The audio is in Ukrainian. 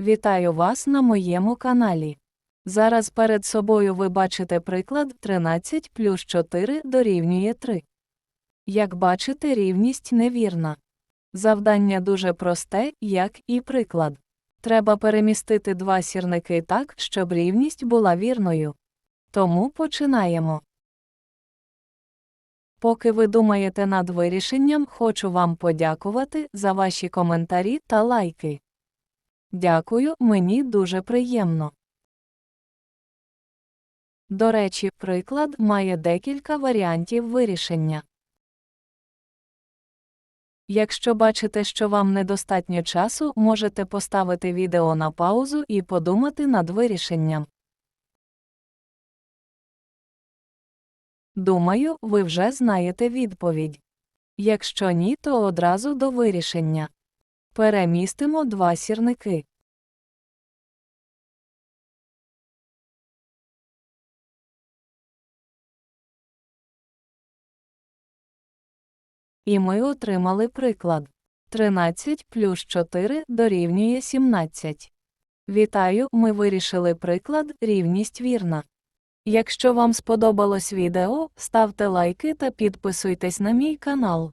Вітаю вас на моєму каналі. Зараз перед собою ви бачите приклад 13 плюс 4 дорівнює 3. Як бачите, рівність невірна. Завдання дуже просте, як і приклад. Треба перемістити два сірники так, щоб рівність була вірною. Тому починаємо. Поки ви думаєте над вирішенням, хочу вам подякувати за ваші коментарі та лайки. Дякую, мені дуже приємно. До речі, приклад має декілька варіантів вирішення. Якщо бачите, що вам недостатньо часу, можете поставити відео на паузу і подумати над вирішенням. Думаю, ви вже знаєте відповідь. Якщо ні, то одразу до вирішення. Перемістимо два сірники. І ми отримали приклад. 13 плюс 4 дорівнює 17. Вітаю, ми вирішили приклад, рівність вірна. Якщо вам сподобалось відео, ставте лайки та підписуйтесь на мій канал.